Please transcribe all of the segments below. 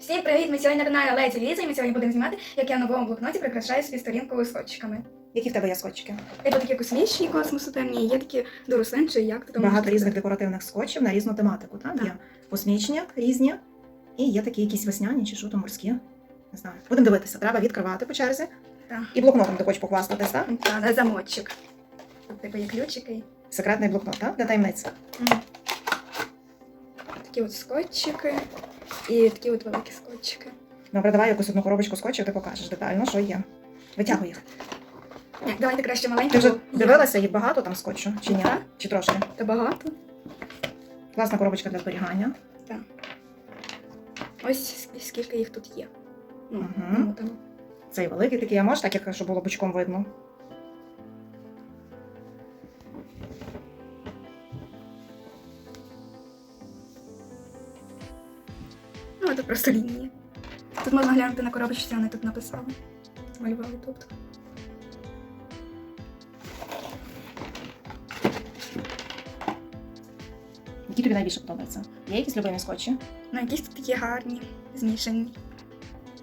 Всім привіт! Ми сьогодні на каналі Леті Ліза, і ми сьогодні будемо знімати, як я в новому блокноті прикрашаю собі сторінку скотчиками. Які в тебе є скотчики? Є такі космічні космосу темні, є такі до рослин, чи як то там Багато різних декоративних скотчів на різну тематику. Так? Так. Є космічні різні, і є такі якісь весняні чи що то морські. Не знаю. Будемо дивитися. Треба відкривати по черзі. Так. І блокнотом ти хочеш похвастатись, так? Та, на замочок. Типу є ключики. Секретний блокнот, так? Для таємниць. Такі от скотчики і такі от великі скотчики. Добре, давай якусь одну коробочку скотчів, ти покажеш детально, що є. Витягуй їх. Ні, давайте краще маленькі. Ти вже дивилася, їх багато там скотчу? Чи ні? Так. Чи трошки? Та багато. Класна коробочка для зберігання. Так. Ось скільки їх тут є. Ну, там. Цей великий такий, а можеш так, як щоб було бочком видно. Ну, це просто лінії. Тут можна глянути на коробочку, що вони тут написали. Малювали тут. Які тобі найбільше подобаються? Є якісь любимі скотчі? Ну, якісь тут такі гарні, змішані.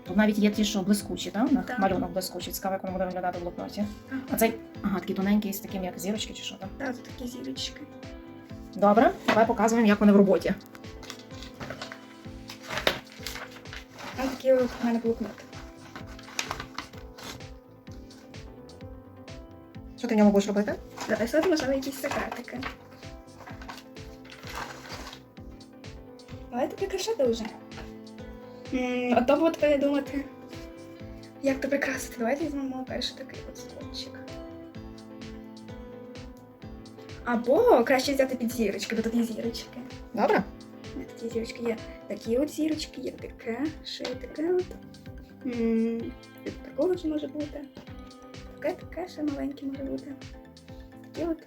Тут навіть є ті, що блискучі, так? Так. малюнок блискучий. Цікаво, як воно буде виглядати в блокноті. Так, А цей, ага, такий тоненький, з таким як зірочки чи що там. так, тут такі зірочки. Добре, давай показуємо, як вони в роботі. Такі от у мене блокноти. Що ти в ньому будеш робити? Записувати, можливо, якісь секретики. Давайте прикрашати вже. М, Ото от придумати, як то прикрасити. Давайте візьмемо перший такий от скотчик. Або краще взяти під зірочки, бо тут є зірочки. Добре? Такі зірочки є. Такі от зірочки, є таке, ще й таке от. М, Тут такого ж може бути. Таке, таке ще маленьке може бути. Такі от.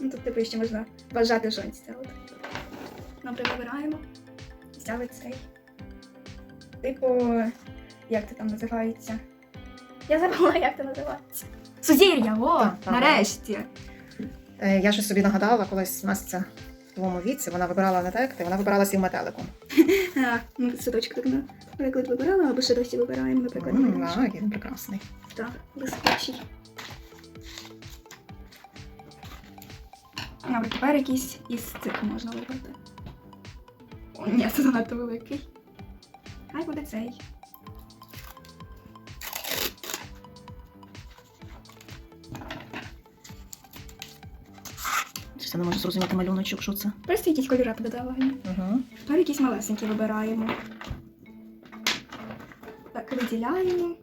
Ну, тут типу ще можна вважати це от. Добре, вибираємо. Взяли цей. Типу, як це там називається? Я забула, як це називається. Сузір'я, о! Так, так. нарешті! Е, я щось собі нагадала, колись Настя в твоєму віці, вона вибирала не так, ти, вона вибирала сів метеликом. А, ми садочок так, наприклад, вибирали, або ще досі вибираємо, наприклад. М, а, який він прекрасний. Так, блискучий. Добре, тепер якийсь із цих можна вибрати. О, ні, це занадто великий. Хай буде цей. Щось я не можу зрозуміти малюночок, що це. Просто якісь кольори додаваємо. Угу. Тепер якісь малесенькі вибираємо. Так, виділяємо.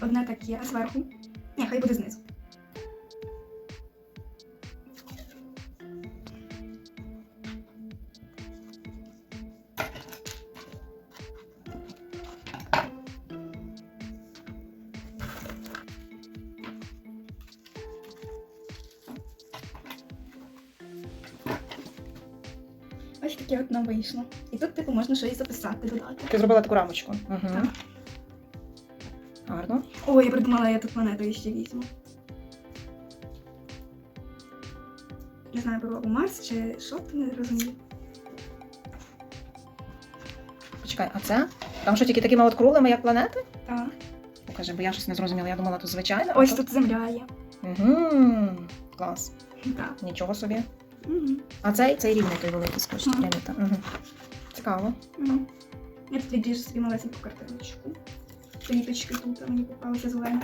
Одне таке а зверху. Ні, хай буде знизу. Таке от нам вийшло. І тут, типу, можна щось записати, додати. Ти зробила таку рамочку. Угу. Так. Гарно. Ой, я придумала, я тут планету ще візьму. Не знаю, або Марс чи що, ти не розумію. Почекай, а це? Там що тільки такими от круглими, як планети? Так. Покажи, бо я щось не зрозуміла. Я думала, тут звичайно. Ось тут земля є. Угу. Клас. Так. Нічого собі. Угу. А цей, цей рівний той великий скотч. Так. Угу. Цікаво. Угу. Я тут відріжу собі малесеньку картиночку. Квіточки тут, а мені попалися зелені.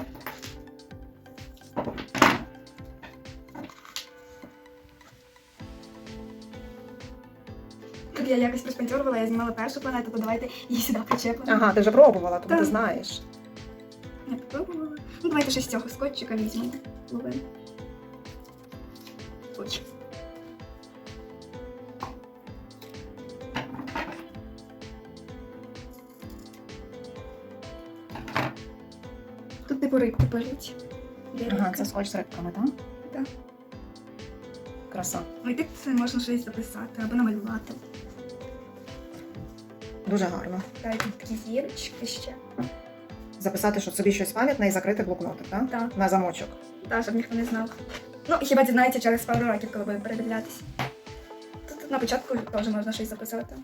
Тут я якось приспонсорувала, я знімала першу планету, то давайте її сюди причепимо. Ага, ти вже пробувала, тому ти знаєш. Не попробувала. Ну, давайте ще з цього скотчика візьмемо. Ловимо. Скотч. Тут типу рибки. Де Ага, це скотч з рибками, так? Так. Краса. Ну і тут це можна щось записати або намалювати. Дуже гарно. Та й тут такі зірочки ще. Записати, що собі щось пам'ятне і закрити блокнотик, так? Так. На замочок. Та, щоб ніхто не знав. Ну, хіба дізнається через пару років, коли буде передивлятися. Тут на початку теж можна щось записувати.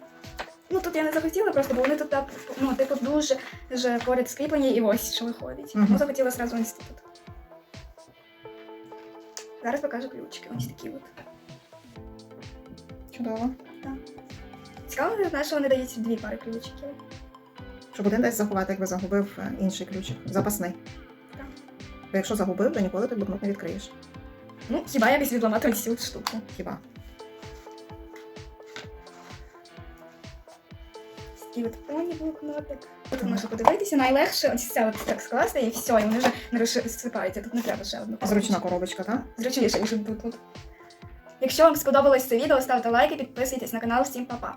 Ну тут я не захотіла просто, бо вони тут так, ну, типу, дуже, дуже поряд скріплені і ось що виходить. Мгм. Ну, захотіла зразу ось тут. Зараз покажу ключики, ось такі от. Чудово. Цікаво, я знаю, що вони дають дві пари ключиків. Щоб один десь заховати, якби загубив е, інший ключик. Запасний. Так. Бо якщо загубив, то ніколи той блокнот не відкриєш. Ну, хіба якось відламати ось цю штуку. Хіба? Такий от поні блокнотик. Тут можна подивитися, найлегше ось це от так скласти і все, і вони вже не розсипаються. Тут не треба ще одну. Зручна коробочка, так? Зручніше, ніж тут. Якщо вам сподобалось це відео, ставте лайки, підписуйтесь на канал. Всім па-па!